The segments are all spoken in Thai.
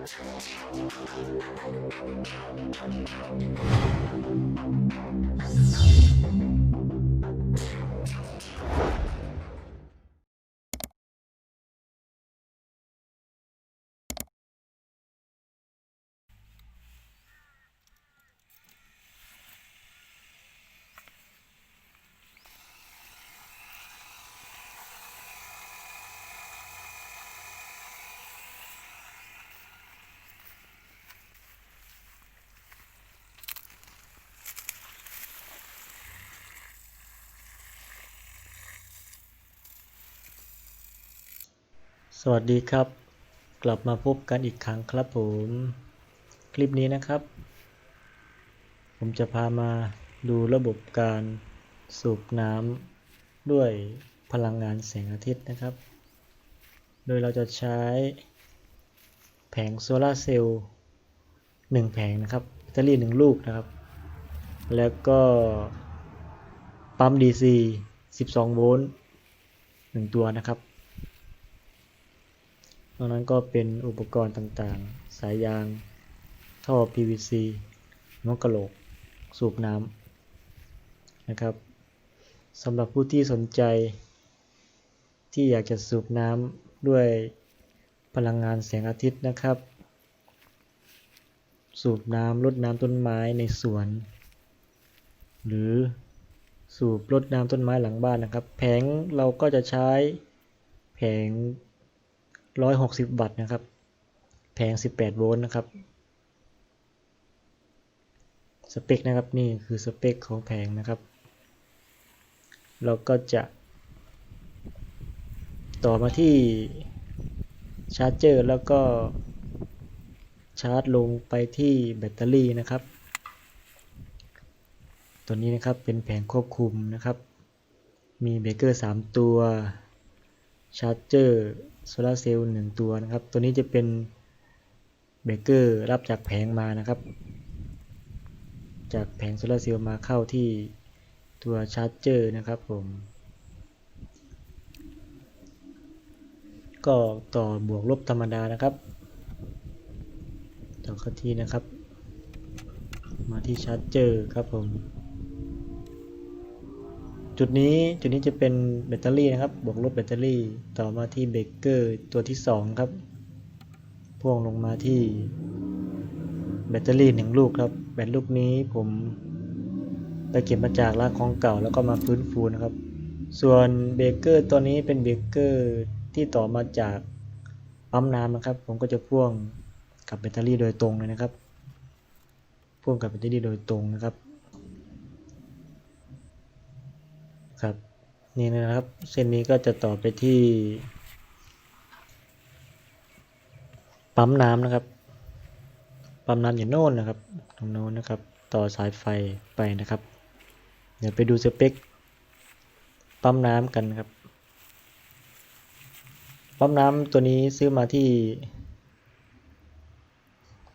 you สวัสดีครับ กลับมาพบกันอีกครั้งครับผม คลิปนี้นะครับ ผมจะพามาดูระบบการสูบน้ำด้วยพลังงานแสงอาทิตย์นะครับ โดยเราจะใช้แผงโซลาร์เซลล์หนึ่งแผงนะครับแบตเตอรี่หนึ่งลูกนะครับ แล้วก็ปั๊ม DC 12 โวลต์หนึ่งตัวนะครับ นอกนั้นก็เป็นอุปกรณ์ต่างๆ สายยาง ท่อ PVC นกกระโหลก สูบน้ำนะครับสำหรับผู้ที่สนใจ ที่อยากจะสูบน้ำด้วยพลังงานแสงอาทิตย์นะครับ สูบน้ำรดน้ำต้นไม้ในสวน หรือสูบรดน้ำต้นไม้หลังบ้านนะครับ แผงเราก็จะใช้แผง 160 วัตต์นะครับ แผง 18 โวลต์นะครับ สเปคนะครับนี่คือสเปคของแผงนะครับ เราก็จะต่อมาที่ชาร์จเจอร์แล้วก็ชาร์จลงไปที่แบตเตอรี่นะครับ ตัวนี้นะครับเป็นแผงควบคุมนะครับ มีเบรกเกอร์ 3 ตัว ชาร์จเจอร์ โซลาร์เซลล์1ตัวนะครับ ตัวนี้จะเป็นเบรกเกอร์รับจากแผงมานะครับ จากแผงโซลาร์เซลล์มาเข้าที่ตัวชาร์จเจอร์นะครับผมก็ต่อบวกลบธรรมดานะครับ ต่อเข้าที่นะครับ มาที่ชาร์จเจอร์ครับผม จุดนี้จุดนี้จะเป็นแบตเตอรี่นะครับ บวกลบแบตเตอรี่ ต่อมาที่เบรกเกอร์ตัวที่ 2 ครับ พ่วงลงมาที่แบตเตอรี่หนึ่งลูกครับ แบตลูกนี้ผมไปเก็บมาจากร้านของเก่าแล้วก็มาฟื้นฟูนะครับ ส่วนเบรกเกอร์ตัวนี้เป็นเบรกเกอร์ที่ต่อมาจากปั๊มน้ำนะครับ ผมก็จะพ่วงกับแบตเตอรี่โดยตรงเลยนะครับ พ่วงกับแบตเตอรี่โดยตรงนะครับ ครับนี่นะครับ เส้นนี้ก็จะต่อไปที่ ปั๊มน้ำนะครับ ปั๊มน้ำอยู่โน่นนะครับตรงโน้นนะครับ ต่อสายไฟไปนะครับ เดี๋ยวไปดูสเปคปั๊มน้ำกันครับ ปั๊มน้ำตัวนี้ซื้อมาที่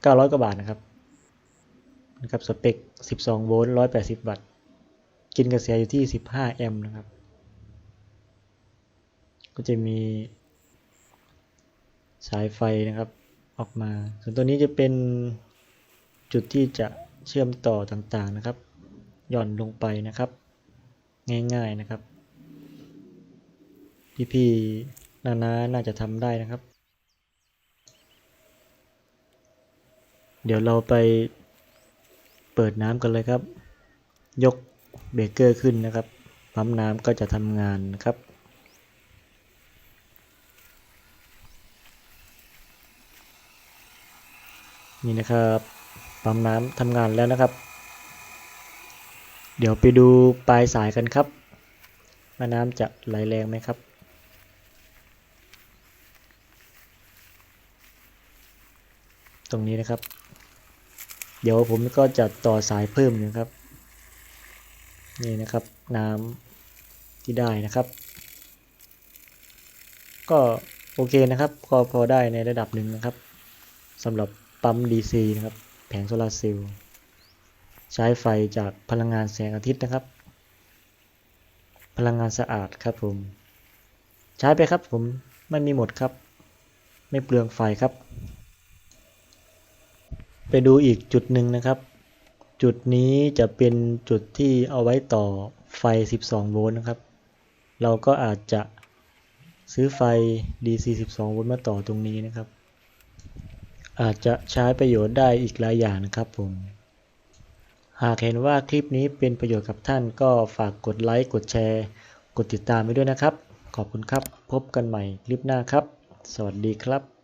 900 กว่าบาทนะครับนะครับสเปค 12 โวลต์ 180 วัตต์ กินกระแสอยู่ที่ 15 แอมป์นะครับ ก็จะมีสายไฟนะครับออกมา ส่วนตัวนี้จะเป็นจุดที่จะเชื่อมต่อต่างๆนะครับ หย่อนลงไปนะครับ ง่ายๆนะครับ พี่ๆนานาน่าจะทำได้นะครับ เดี๋ยวเราไปเปิดน้ำกันเลยครับ ยก เบรกเกอร์ขึ้นนะครับปั๊มน้ำก็จะทำงานนะครับนี่นะครับปั๊มน้ำทำงานแล้วนะครับ เดี๋ยวไปดูปลายสายกันครับว่าน้ำจะไหลแรงไหมครับตรงนี้นะครับ เดี๋ยวผมก็จะต่อสายเพิ่มนะครับ นี่นะครับน้ำที่ได้นะครับ ก็โอเคนะครับก็พอได้ในระดับหนึ่งนะครับสำหรับปั๊ม DC นะครับ แผงโซลาร์เซลล์ใช้ไฟจากพลังงานแสงอาทิตย์นะครับ พลังงานสะอาดครับผม ใช้ไปครับผมไม่มีหมดครับ ไม่เปลืองไฟครับ ไปดูอีกจุดหนึ่งนะครับ จุดนี้จะเป็นจุดที่เอาไว้ต่อไฟ 12 โวลต์นะครับ เราก็อาจจะซื้อไฟ DC 12 โวลต์มาต่อตรงนี้นะครับ อาจจะใช้ประโยชน์ได้อีกหลายอย่างนะครับผม หากเห็นว่าคลิปนี้เป็นประโยชน์กับท่านก็ฝากกดไลค์ กดแชร์ กดติดตามไปด้วยนะครับ ขอบคุณครับ พบกันใหม่คลิปหน้าครับ สวัสดีครับ